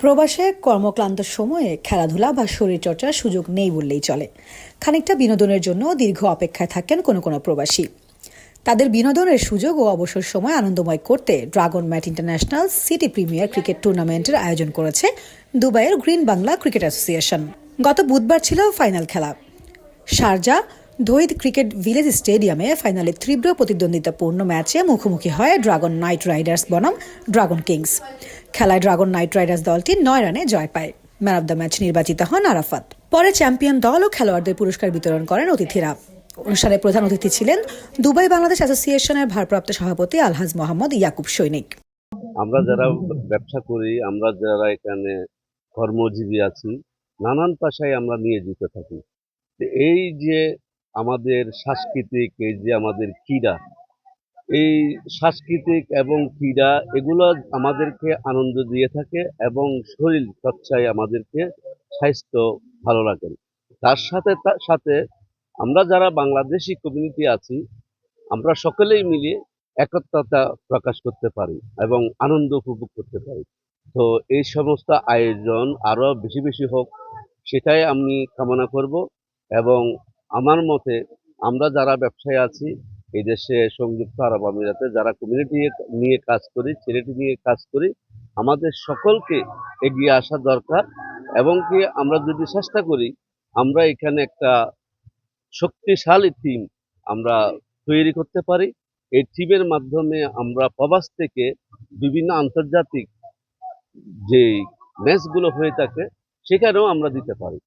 প্রবাসে কর্মক্লান্ত সময়ে খেলাধুলা বা শরীরচর্চার সুযোগ নেই বললেই চলে। খানিকটা বিনোদনের জন্য দীর্ঘ অপেক্ষায় থাকেন কোনো কোনো প্রবাসী। তাদের বিনোদনের সুযোগ ও অবসর সময় আনন্দময় করতে Dragon Mart International City premier cricket টুর্নামেন্টের আয়োজন করেছে দুবাইয়ের গ্রিন বাংলা ক্রিকেট অ্যাসোসিয়েশন। গত বুধবার ছিল ফাইনাল খেলা। শারজা ধৈদ ক্রিকেট ভিলেজ স্টেডিয়ামে ফাইনালে তীব্র প্রতিদ্বন্দ্বিতাপূর্ণ ম্যাচে মুখোমুখি হয় ড্রাগন নাইট রাইডার্স বনাম ড্রাগন কিংস। খেলায় ড্রাগন নাইট রাইডার্স দলটি নয় রানে জয় পায়। ম্যান অব দ্য ম্যাচ নির্বাচিত হন আরাফাত। পরে চ্যাম্পিয়ন দল ও খেলোয়াড়দের পুরস্কার বিতরণ করেন অতিথিরা। অনুষ্ঠানে প্রধান অতিথি ছিলেন দুবাই বাংলাদেশ অ্যাসোসিয়েশনের ভারপ্রাপ্ত সভাপতি আলহাজ মোহাম্মদ ইয়াকুব সৈনিক। আমরা যারা ব্যবসা করি, আমরা যারা এখানে কর্মজীবী আছি, নানান পেশায় আমরা নিয়োজিত থাকি। এই যে আমাদের সাংস্কৃতিক, এই যে আমাদের ক্রীড়া এই সাংস্কৃতিক এবং ক্রীড়া এগুলো আমাদেরকে আনন্দ দিয়ে থাকে এবং শরীর চর্চায় আমাদেরকে স্বাস্থ্য ভালো রাখেন তার সাথে তার সাথে আমরা যারা বাংলাদেশি কমিউনিটি আছি, আমরা সকলেই মিলে একত্রতা প্রকাশ করতে পারি এবং আনন্দ উপভোগ করতে পারি। তো এই সমস্ত আয়োজন আরও বেশি বেশি হোক, সেটাই আমি কামনা করব এবং আমার মতে আমরা যারা ব্যবসায়ী আছি এই দেশে সংযুক্ত আরব আমিরাতে যারা কমিউনিটি নিয়ে কাজ করি ছেলেটি নিয়ে কাজ করি, আমাদের সকলকে এগিয়ে আসা দরকার এবং কি আমরা যদি চেষ্টা করি, আমরা এখানে একটা শক্তিশালী টিম আমরা তৈরি করতে পারি। এই টিমের মাধ্যমে আমরা প্রবাস থেকে বিভিন্ন আন্তর্জাতিক যে ম্যাচগুলো হয়ে থাকে, সেখানেও আমরা দিতে পারি।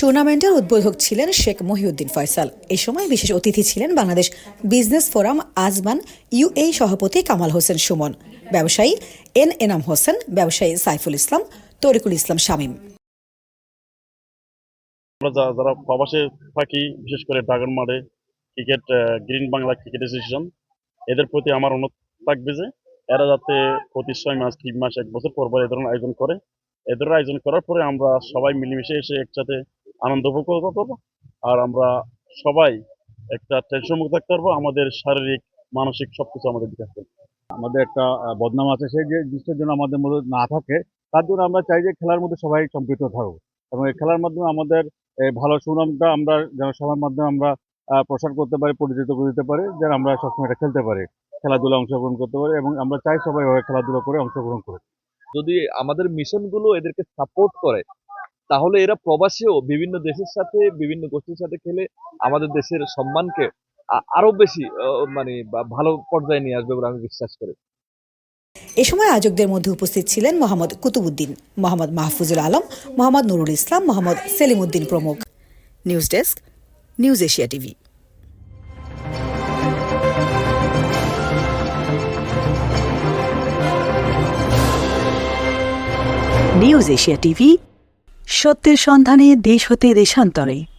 টুর্নামেন্টের উদ্বোধক ছিলেন শেখ মহিউদ্দিন ফয়সাল। এই সময় বিশেষ অতিথি ছিলেন Bangladesh business forum Ajman UAE সভাপতি কামাল হোসেন সুমন, ব্যবসায়ী এন এনাম হোসেন, ব্যবসায়ী সাইফুল ইসলাম, তরিকুল ইসলাম শামীম। আমরা যারা প্রবাসে থাকি, বিশেষ করে ড্রাগন মাঠে cricket green Bangla cricket association, এদের প্রতি আমার অনুরোধ থাকবে যে, এরা যাতে প্রতি ছয় মাস, তিন মাস, এক বছর পর পর এ আয়োজন করে। এ আয়োজন করার পরে আমরা সবাই মিলেমিশে এসে একসাথে আনন্দ উপভোগ করব। আর আমরা সবাই একটা টেনশন মুক্ত থাকতে পারব আমাদের শারীরিক মানসিক সবকিছু আমাদের বিকাশ করবে। আমাদের একটা বদনাম আছে সেই যে জিনিসটার জন্য আমাদের মধ্যে না থাকে তার জন্য আমরা চাই যে খেলার মধ্যে সবাই সম্পৃক্ত থাকুক। এবং এই খেলার মাধ্যমে আমাদের এই ভালো সুনামটা আমরা যেন সবার মাধ্যমে আমরা প্রসার করতে পারি পরিচিত করে দিতে পারি যেন আমরা সবসময় এটা খেলতে পারি খেলাধুলা অংশগ্রহণ করতে পারি এবং আমরা চাই সবাই এভাবে খেলাধুলা করে অংশগ্রহণ করে যদি আমাদের মিশনগুলো এদেরকে সাপোর্ট করে তাহলে এরা প্রবাসীও বিভিন্ন দেশের সাথে, বিভিন্ন গোষ্ঠীর সাথে খেলে আমাদের দেশের সম্মানকে আরও বেশি মানে ভালো পর্যায়ে নিয়ে আসবে বলে আমি বিশ্বাস করি। এ সময় আয়োজকদের মধ্যে উপস্থিত ছিলেন মোহাম্মদ কুতুবুদ্দিন মোহাম্মদ মাহফুজুল আলম, মোহাম্মদ নুরুল ইসলাম, মোহাম্মদ সেলিম উদ্দিন প্রমুখ। News desk, news Asia TV. News Asia TV সত্যের সন্ধানে দেশ হতে দেশান্তরে।